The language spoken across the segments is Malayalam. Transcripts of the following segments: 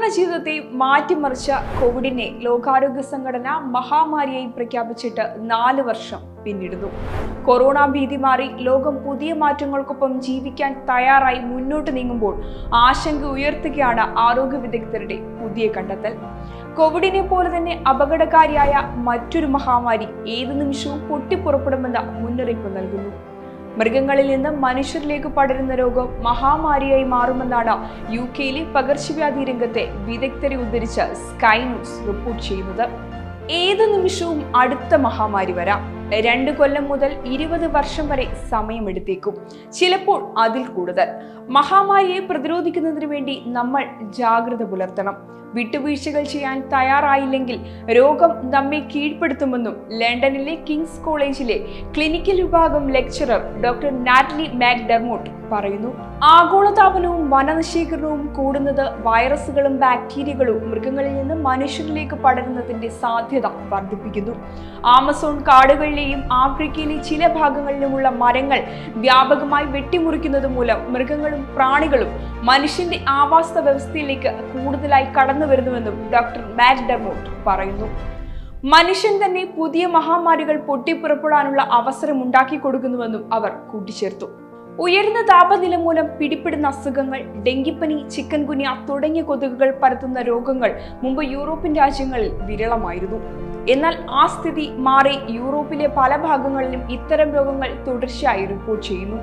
സാധാരണ ജീവിതത്തെ മാറ്റിമറിച്ച കോവിഡിനെ ലോകാരോഗ്യ സംഘടന മഹാമാരിയായി പ്രഖ്യാപിച്ചിട്ട് നാല് വർഷം പിന്നിടുന്നു. കൊറോണ ഭീതി മാറി ലോകം പുതിയ മാറ്റങ്ങൾക്കൊപ്പം ജീവിക്കാൻ തയ്യാറായി മുന്നോട്ട് നീങ്ങുമ്പോൾ ആശങ്ക ഉയർത്തുകയാണ് ആരോഗ്യ വിദഗ്ധരുടെ പുതിയ കണ്ടെത്തൽ. കോവിഡിനെ പോലെ തന്നെ അപകടകാരിയായ മറ്റൊരു മഹാമാരി ഏത് നിമിഷവും പൊട്ടിപ്പുറപ്പെടുമെന്ന മുന്നറിയിപ്പ് നൽകുന്നു. മൃഗങ്ങളിൽ നിന്ന് മനുഷ്യരിലേക്ക് പടരുന്ന രോഗം മഹാമാരിയായി മാറുമെന്നാണ് യു കെയിലെ പകർച്ചവ്യാധി രംഗത്തെ വിദഗ്ധരെ ഉദ്ധരിച്ച് സ്കൈ ന്യൂസ് റിപ്പോർട്ട് ചെയ്യുന്നത്. ഏത് നിമിഷവും അടുത്ത മഹാമാരി വരാം. രണ്ട് കൊല്ലം മുതൽ ഇരുപത് വർഷം വരെ സമയമെടുത്തേക്കും. ചിലപ്പോൾ അതിൽ കൂടുതൽ. മഹാമാരിയെ പ്രതിരോധിക്കുന്നതിന് വേണ്ടി നമ്മൾ ജാഗ്രത പുലർത്തണം. വിട്ടുവീഴ്ചകൾ ചെയ്യാൻ തയ്യാറായില്ലെങ്കിൽ രോഗം നമ്മെ കീഴ്പ്പെടുത്തുമെന്നും ലണ്ടനിലെ കിങ്സ് കോളേജിലെ ക്ലിനിക്കൽ വിഭാഗം ലെക്ചറർ ഡോക്ടർ നാറ്റ്ലി മാക്ഡെർമോട്ട് പറയുന്നു. ആഗോളതാപനവും വനനശീകരണവും കൂടുന്നത് വൈറസുകളും ബാക്ടീരിയകളും മൃഗങ്ങളിൽ നിന്ന് മനുഷ്യരിലേക്ക് പടരുന്നതിന്റെ സാധ്യത വർദ്ധിപ്പിക്കുന്നു. ആമസോൺ കാടുകളിലെയും ആഫ്രിക്കയിലെ ചില ഭാഗങ്ങളിലുമുള്ള മരങ്ങൾ വ്യാപകമായി വെട്ടിമുറിക്കുന്നത് മൂലം മൃഗങ്ങളും പ്രാണികളും മനുഷ്യന്റെ ആവാസ വ്യവസ്ഥയിലേക്ക് കൂടുതലായി കടന്നു വരുന്നുവെന്നും ഡോക്ടർ മാറ്റ് മാക്ഡെർമോട്ട് പറയുന്നു. മനുഷ്യൻ തന്നെ പുതിയ മഹാമാരികൾ പൊട്ടിപ്പുറപ്പെടാനുള്ള അവസരം ഉണ്ടാക്കി കൊടുക്കുന്നുവെന്നും അവർ കൂട്ടിച്ചേർത്തു. ഉയർന്ന താപനില മൂലം പിടിപ്പെടുന്ന അസുഖങ്ങൾ ഡെങ്കിപ്പനി ചിക്കൻ ഗുനിയ തുടങ്ങിയ കൊതുകുകൾ പരത്തുന്ന രോഗങ്ങൾ മുമ്പ് യൂറോപ്യൻ രാജ്യങ്ങളിൽ വിരളമായിരുന്നു. എന്നാൽ ആ സ്ഥിതി മാറി യൂറോപ്പിലെ പല ഭാഗങ്ങളിലും ഇത്തരം രോഗങ്ങൾ തുടർച്ചയായി റിപ്പോർട്ട് ചെയ്യുന്നു.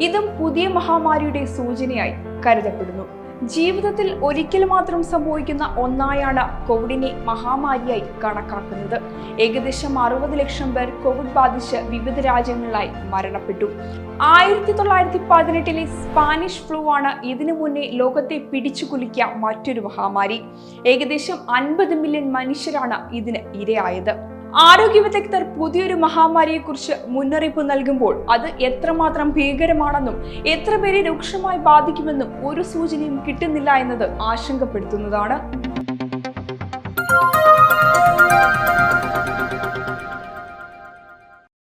ഇതും പുതിയ മഹാമാരിയുടെ സൂചനയായി കരുതപ്പെടുന്നു. ജീവിതത്തിൽ ഒരിക്കൽ മാത്രം സംഭവിക്കുന്ന ഒന്നായാണ് കോവിഡിനെ മഹാമാരിയായി കണക്കാക്കുന്നത്. ഏകദേശം അറുപത് ലക്ഷം പേർ കോവിഡ് ബാധിച്ച് വിവിധ രാജ്യങ്ങളിലായി മരണപ്പെട്ടു. ആയിരത്തി തൊള്ളായിരത്തി പതിനെട്ടിലെ സ്പാനിഷ് ഫ്ലൂ ആണ് ഇതിനു മുന്നേ ലോകത്തെ പിടിച്ചു കുലിക്കിയ മറ്റൊരു മഹാമാരി. ഏകദേശം അൻപത് മില്യൺ മനുഷ്യരാണ് ഇതിന് ഇരയായത്. ആരോഗ്യ വിദഗ്ധർ പുതിയൊരു മഹാമാരിയെക്കുറിച്ച് മുന്നറിയിപ്പ് നൽകുമ്പോൾ അത് എത്രമാത്രം ഭീകരമാണെന്നും എത്ര പേരെ രൂക്ഷമായി ബാധിക്കുമെന്നും ഒരു സൂചനയും കിട്ടുന്നില്ല എന്നത് ആശങ്കപ്പെടുത്തുന്നതാണ്.